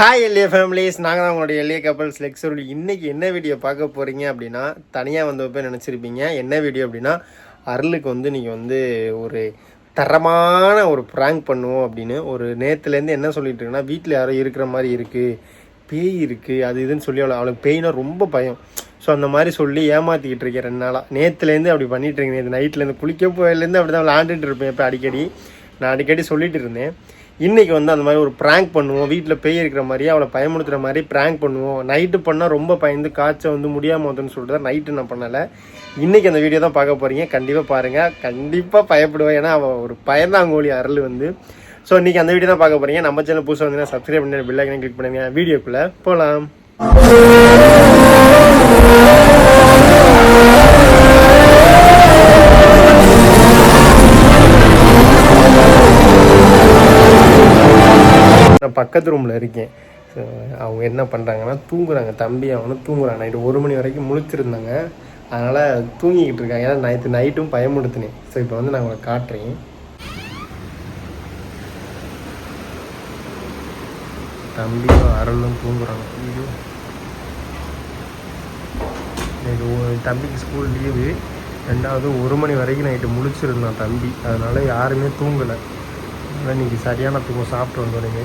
Hi எல்ஏ families நாங்கள் தான் உங்களுடைய எல்ஏ கப்பல்ஸ் லெக்ஸரோட இன்றைக்கி என்ன வீடியோ பார்க்க போகிறீங்க அப்படின்னா தனியாக வந்து போய் நினச்சிருப்பீங்க. என்ன வீடியோ அப்படின்னா அருளுக்கு வந்து நீங்கள் வந்து ஒரு தரமான ஒரு ப்ராங்க் பண்ணுவோம் அப்படின்னு. ஒரு நேற்றுலேருந்து என்ன சொல்லிட்டு இருக்குன்னா வீட்டில் யாரோ இருக்கிற மாதிரி இருக்குது பேய் இருக்குது அது இதுன்னு சொல்லி அவளை அவளுக்கு பேய்னா ரொம்ப பயம். ஸோ அந்த மாதிரி சொல்லி ஏமாற்றிக்கிட்டு இருக்கேன் ரெண்டு நாளாக நேற்றுலேருந்து அப்படி பண்ணிட்டு இருக்கேன். நேற்று நைட்லேருந்து குளிக்க போயிலேருந்து அப்படி தான் விளாண்டுட்டு இருப்பேன். இப்போ அடிக்கடி நான் அடிக்கடி சொல்லிகிட்டு இருந்தேன். இன்றைக்கி வந்து அந்த மாதிரி ஒரு ப்ராங்க் பண்ணுவோம். வீட்டில் பேய் இருக்கிற மாதிரி அவளை பயமுடுத்துகிற மாதிரி ப்ராங்க் பண்ணுவோம். நைட்டு பண்ணால் ரொம்ப பயந்து காய்ச்சல் வந்து முடியாமல் வந்துன்னு சொல்லிட்டு தான் நைட்டு நான் பண்ணலை. இன்றைக்கி அந்த வீடியோ தான் பார்க்க போகிறீங்க கண்டிப்பாக பாருங்கள் கண்டிப்பாக பயப்படுவேன். ஏன்னா அவள் ஒரு பயந்தாங்கோழி அருள் வந்து. ஸோ இன்றைக்கி அந்த வீடியோ தான் பார்க்க போகிறீங்க நம்ம சேனல் புதுசாக வந்தீங்கன்னா சப்ஸ்கிரைப் பண்ணி பில் கிளிக் பண்ணுங்கள் வீடியோக்குள்ளே போகலாம் நான் பக்கத்து ரூமில் இருக்கேன். ஸோ அவங்க என்ன பண்ணுறாங்கன்னா தூங்குறாங்க. தம்பி அவனும் தூங்குறான். நைட்டு ஒரு மணி வரைக்கும் முழிச்சிருந்தாங்க. அதனால் தூங்கிக்கிட்டு இருக்காங்க. ஏன்னா நைட்டு நைட்டும் பயமுடுத்தினேன் ஸோ இப்போ வந்து நான் உங்களை காட்டுறேன். தம்பியும் அருளும் தூங்குறாங்க. ஐயோ. நைட்டு தம்பிக்கு ஸ்கூல் லீவு ரெண்டாவது ஒரு மணி வரைக்கும் நைட்டு முழிச்சிருந்தான் தம்பி. அதனால யாருமே தூங்கலை. அதனால் இன்னைக்கு சரியான தூக்கம் சாப்பிட்டு வந்தோடனே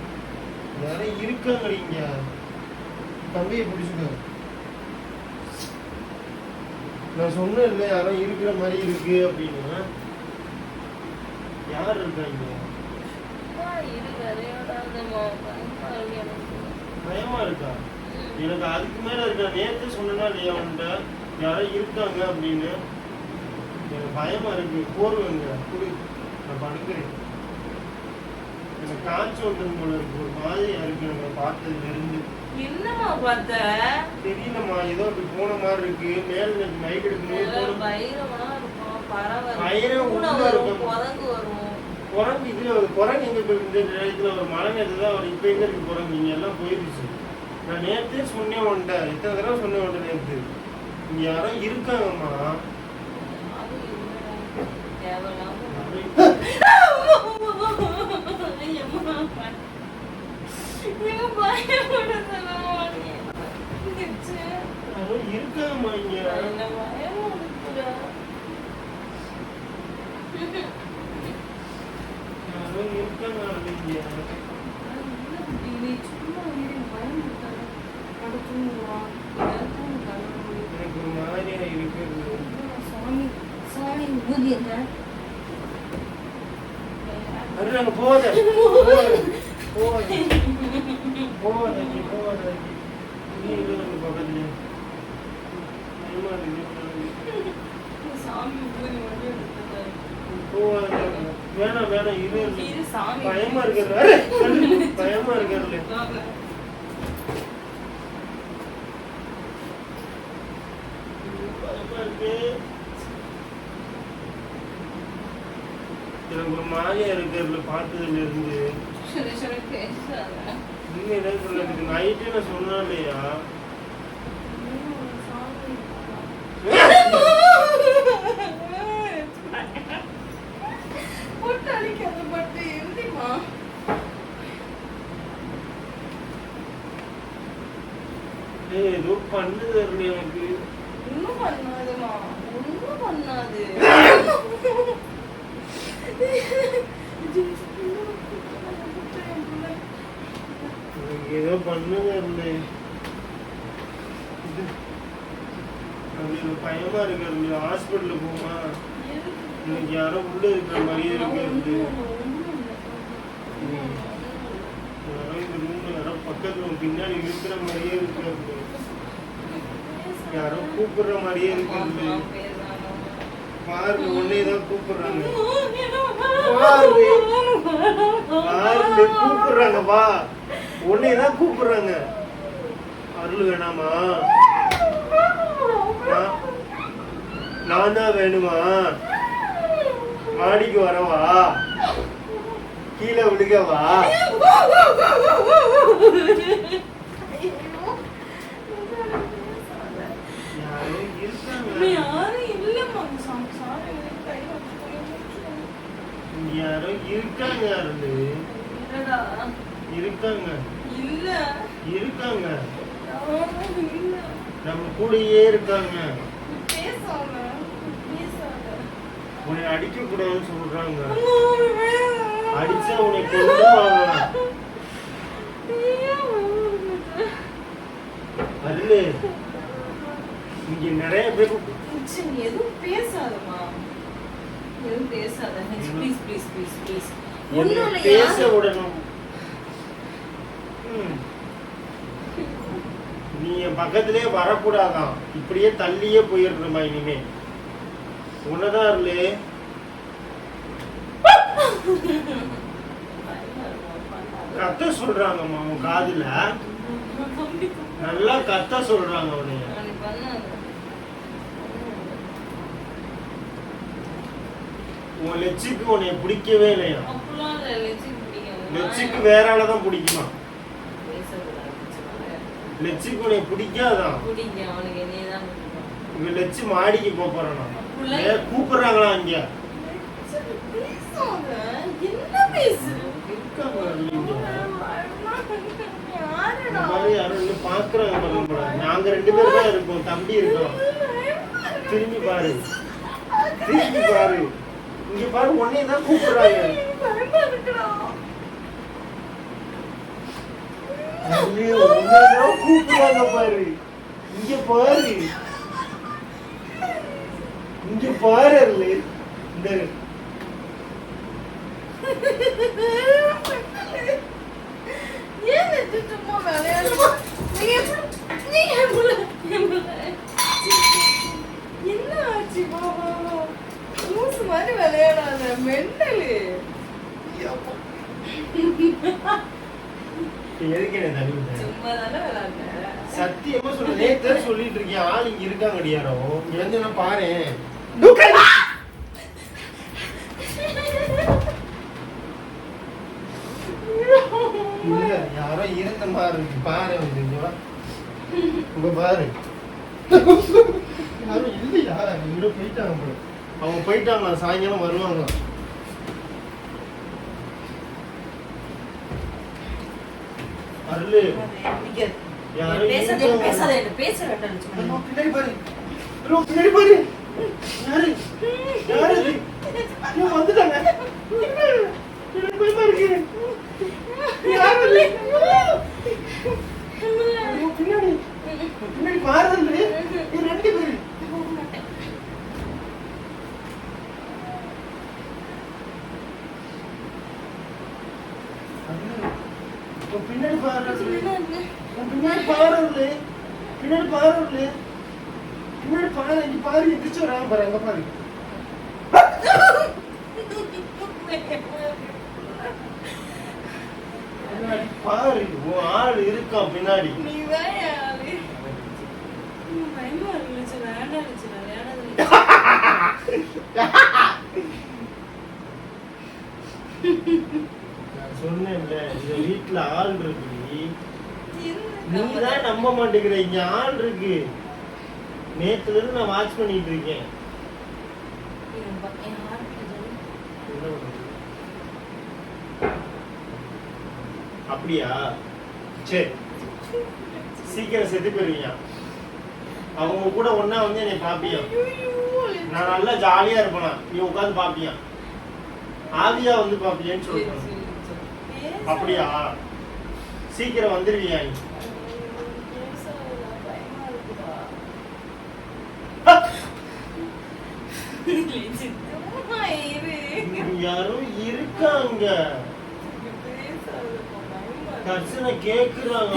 யாரும் இருக்காங்க இங்க தம்பியை பிடிச்சுக்க நான் சொன்னேன்ல யாரோ இருக்கிற மாதிரி இருக்கு அப்படின்னு யார் இருக்காங்க? பயமா இருக்கு எனக்கு. பயமா இருக்கா? எனக்கு அதுக்கு மேல இருக்கா? நேத்து சொன்னா இல்லையா அவன்கிட்ட யாரோ இருக்காங்க அப்படின்னு. எனக்கு பயமா இருக்கு. போர்வைங்க குடு. நான் படுக்கிறேன். எனக்கு வந்தது போல இருக்கு ஒரு மாதிரியா இருக்கு எனக்கு பார்த்ததுல இருந்து என்னம்மா பார்த்த தெரியலம்மா ஏதோ அப்படி போன மாதிரி இருக்கு. மேல நைட் எடுக்கும்போது எல்லாம் போன பயிரமா இருக்கும் பறவை உள்ள. குரங்கு வரும். குரங்கு இதுல ஒரு குரங்கு எங்க போய் இந்த நேரத்துல ஒரு மழை நேரத்துல அவர் இப்ப எங்க இருக்கு குரங்கு? இங்க எல்லாம் போயிருச்சு. நான் நேத்தே சொன்னேன் உன்ட்ட எத்தனை தடவை சொன்னேன் உன்ட்ட நேத்து. இங்க யாரோ இருக்காங்கம்மா. தேவையில்லாம கண்ணை மூடி. எனக்கு ஒரு மாதிரியா இருக்கு சாமி சாமி அது போகாத போகாத நீ போகாத நீ இரு நம்ம பக்கத்துல வேணாம் வேணாம் இரு பயமா இருக்கிறது பயமா இருக்கிறது பயமா இருக்கு எனக்கு ஒரு மாதிரியா இருக்கிறதுல பார்த்ததுல இருந்து நீங்க என்ன சொல்றதுக்கு நைட்டு நான் சொன்னா இல்லையா ஏதோ பண்ணுது எனக்கு ஒன்றும் பண்ணாதுமா ஒன்றும் பண்ணாது. ஏதோ பண்ணுங்க அருள் அது எனக்கு பயமா இருக்கு ஹாஸ்பிட்டல் ஹாஸ்பிட்டலுக்கு போமா எனக்கு யாரோ உள்ள இருக்கிற மாதிரியே இருக்கு யாரோ இந்த ரூம்ல யாரோ பக்கத்துல பின்னாடி இருக்கிற மாதிரியே இருக்கு யாரோ கூப்பிடுற மாதிரியே இருக்கு பாரு உன்னை தான் கூப்பிடுறாங்க. பாரு பாரு கூப்பிடுறாங்க வா. உன்னை தான் கூப்பிடுறாங்க. அருள் வேணாமா? நான்- தான் வேணுமா? மாடிக்கு வரவா? கீழே விழுகவா யாரும் இருக்காங்க யாரும் இல்லம்மா சாமி சாமி கை யாரோ இருக்காங்க இல்லடா. இருக்காங்க. இல்ல. இருக்காங்க. நம்ம கூடயே இருக்காங்க. உன்னை அடிக்க கூடாதுன்னு சொல்றாங்க. அடிச்சா உன்னை வருது? அருள் இங்க நிறைய பேர் எதுவும் பேசாதம்மா. எதுவும் பேசாத. ப்ளீஸ் ப்ளீஸ் ப்ளீஸ் ப்ளீஸ் என்னை ஒன்றும் பேச விடணும். நீ என் பக்கத்திலே வரக்கூடாதான். இப்படியே தள்ளியே போயிடுறமா இனிமே? உன்னதான் அருளு. கத்த சொல்றாங்கம்மா உன் காதுல. நல்லா கத்த சொல்றாங்க உன்னைய. உன் லெச்சுக்கு உன்னைய பிடிக்கவே இல்லையா? லெச்சுக்கு வேற ஆளதான் பிடிக்குமா? லெச்சுக்கு உன்னைய பிடிக்காதான் இவ லெச்சு மாடிக்கு போறானா கூப்பிடுறாங்களா இங்க? போல. நாங்க ரெண்டு பேரும் தான் இருக்கோம் தம்பி இருக்கோம். திரும்பி பாரு. திரும்பி பாரு. இங்க பாரு உன்னைய தான் கூப்பிடுறாங்க. ஐயோ, உன்னைய தான் கூப்பிடுறாங்க பாரு. இங்க பாரு. இங்க பாரு அருளு. இந்த ஏன் நெட்டு சும்மா விளையாடுமா? நீ எப்படி- நீ எப்படி- எப்படி- என்ன ஆச்சு பாபா லூசு மாதிரி விளையாடாத மெண்டலு. எதுக்கு என்ன தண்ணி ஊத்துற? சும்மா தானே விளையாடுற சத்தியமா சொல்ல நேத்தே சொல்லிட்டு இருக்கேன். ஆள் இங்க இருக்காங்க யாரோ. இங்க வந்து நான் பாரு இல்ல யாரோ இருந்த மாதிரி இருக்கு. பாரு. இங்க பாரு. யாரும் இல்லையா? இங்க போயிட்டாங்க போல. அவங்க போயிட்டாங்க சாயங்காலம் வருவாங்க. அருளு. யாரும் பேசாத பேச வேண்டாம் பின்னாடி பாரு. பின்னாடி பாரு. யாரு? யாரு? ஐயோ, வந்துட்டாங்க எனக்கு பயமா இருக்கு யாரு அது? ஐயோ, பின்னாடி பின்னாடி பாருது ரெண்டு பேரு ஐயோ, பின்னாடி பாரு பின்னாடி பாருல பின்னாடி பாருல பின்னாடி பாரு இங்க பாரு எந்திரிச்சு வராங்க பாரு அங்க பாரு. பாரு உன் ஆள் இருக்கான் பின்னாடி? நீ சொன்னேன்ல இந்த வீட்டுல ஆள் இருக்கு நீ தான் நம்ப மாட்டேங்கிற இங்க ஆள் இருக்கு. நேத்துல இருந்து நான் வாட்ச் பண்ணிட்டு இருக்கேன்? அப்படியா? சரி சீக்கிரம் செத்து போயிருவீங்க. அவங்க கூட ஒண்ணா வந்து என்னை பாப்பியா? நான் நல்லா ஜாலியா இருப்பேனா? நீ உட்காந்து பாப்பியா? ஆவியா வந்து பாப்பியான்னு சொல்றேன் அப்படியா? சீக்கிரம் வந்துருவியா நீ? யாரும் இருக்காங்க கர்சனை கேக்குறாங்க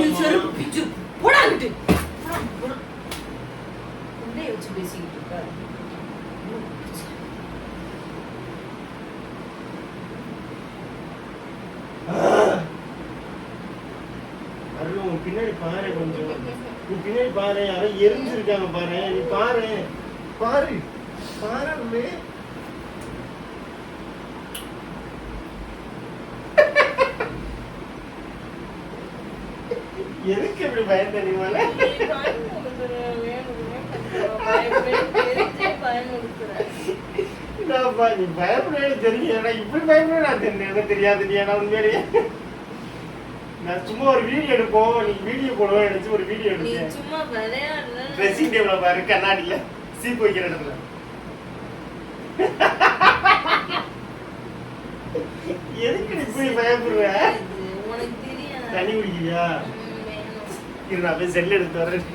போடாங்கிட்டு வச்சு பேசிக்கிட்டு உன் பின்னாடி பாரு கொஞ்சம். நீ பின்னாடி பாரு யாரோ எரிஞ்சிருக்காங்க பாரு. நீ பாரு. பாரு. அருளு. எதுக்கு இப்படி பயந்த நீ மேல என்னப்பா, நீ பயப்படுவேன்னு தெரியும் ஆனா இப்படி பயப்படுவே நான் தெரியும் எனக்கு தெரியாது நீ ஏன்னா உண்மையிலேயே. நான் சும்மா ஒரு வீடியோ எடுப்போம். நீ வீடியோ போடுவோம் நினைச்சு ஒரு வீடியோ நீ எடுத்தேன் சும்மா ட்ரெஸ்ஸிங் டேபிள பாரு கண்ணாடியில. சீப்பு வைக்கிற இடத்துல. எதுக்கு நீ இப்படி பயப்படுற? உனக்கு தெரியாது. தண்ணி குடிக்கிறியா? ம், வேணும். இரு நான் போய் செல் எடுத்து வரேன்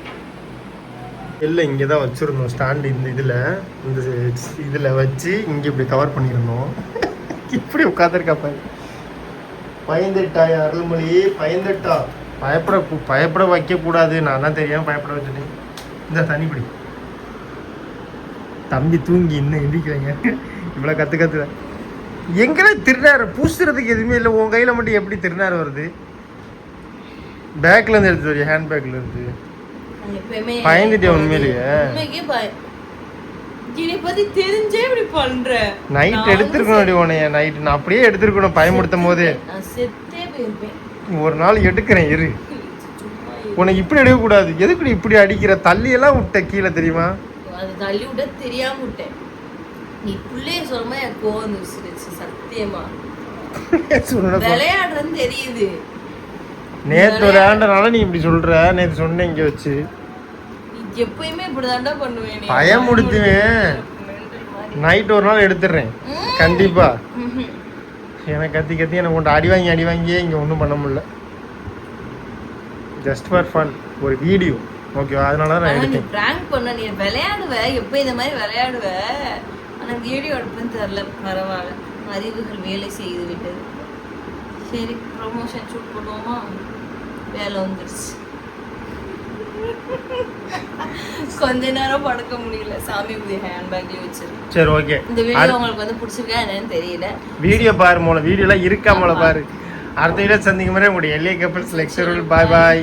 இல்லை இங்கே தான் வச்சுருந்தோம். ஸ்டாண்டு இந்த இதில். இந்த இதில் வச்சு இங்கே இப்படி கவர் பண்ணியிருந்தோம். இப்படி உட்காந்துருக்கா பாரு. பயந்துட்டா அருள்மொழி? பயந்துட்டா. பயப்பட பயப்பட வைக்கக்கூடாது. நான் தான் தெரியாம பயப்பட வச்சுட்டேன். இந்த தண்ணி பிடி தம்பி தூங்கி இன்னும் எந்திக்கிறீங்க இவ்வளோ கற்று கத்துற எங்கடா திருநாறு? பூசுறதுக்கு எதுவுமே இல்லை. உன் கையில் மட்டும் எப்படி திருநாறு வருது? பேக்ல இருந்து எடுத்து வரியா? ஹேண்ட் பேக்ல இருந்து பயந்துட்டியா? உண்மையிலேயே? தெரிஞ்சே இப்படி பண்ற. நைட் எடுத்திருக்கணும் அடி உனைய நைட் நான் அப்படியே எடுத்திருக்கணும் பயமுடுத்தும் போது. ஒரு நாள் எடுக்கிறேன் இரு. உனக்கு இப்படி எடுக்கக்கூடாது எதுக்கு இப்படி அடிக்கிற? தள்ளி எல்லாம் விட்ட கீழே தெரியுமா? அது தள்ளி விட தெரியாம விட்டேன். நீ புள்ளைய சொல்லுமா எனக்கு கோவம் வந்துருச்சு சத்தியமா. விளையாடுறேன்னு தெரியுது. நேத்து விளையாண்டனால நீ இப்படி சொல்ற நேத்து சொன்ன இங்க வச்சு. எப்பயுமே இப்படிதான்டா பண்ணுவேன் mental மாதிரி. நைட் ஒரு நாள் எடுத்துடுறேன். கண்டிப்பா. எனக்கு கத்தி கத்தி எனக்கு கொண்டு அடி வாங்கி அடி வாங்கியே இங்க ஒன்றும் பண்ண முடியல. ஜஸ்ட் ஃபார் ஃபன் ஒரு வீடியோ. ஓகேவா அதனால தான் நான் எடுத்தேன். prank பண்ண நீ விளையாடுவ எப்ப இந்த மாதிரி விளையாடுவ? ஆனா வீடியோ எடுப்புன்னு தெரியல பரவாயில்ல. அறிவுகள் வேலை செய்து விட்டது. சரி ப்ரொமோஷன் ஷூட் பண்ணுவோமா வேலை வந்துருச்சு. கொஞ்ச நேரம் படுக்க முடியல. சாமி புதிய ஹேண்ட்பேக்லயே வச்சிருக்கேன். சரி ஓகே இந்த வீடியோ உங்களுக்கு வந்து பிடிச்சிருக்கா என்னன்னு தெரியல. வீடியோ பாரு மூலம் வீடியோலாம் இருக்கா மூலம் பாரு. அடுத்த வீடியோ சந்திக்கும் முறை உங்களுடைய எல்ஏ கப்பல்ஸ் லெக்சர் பாய் பாய்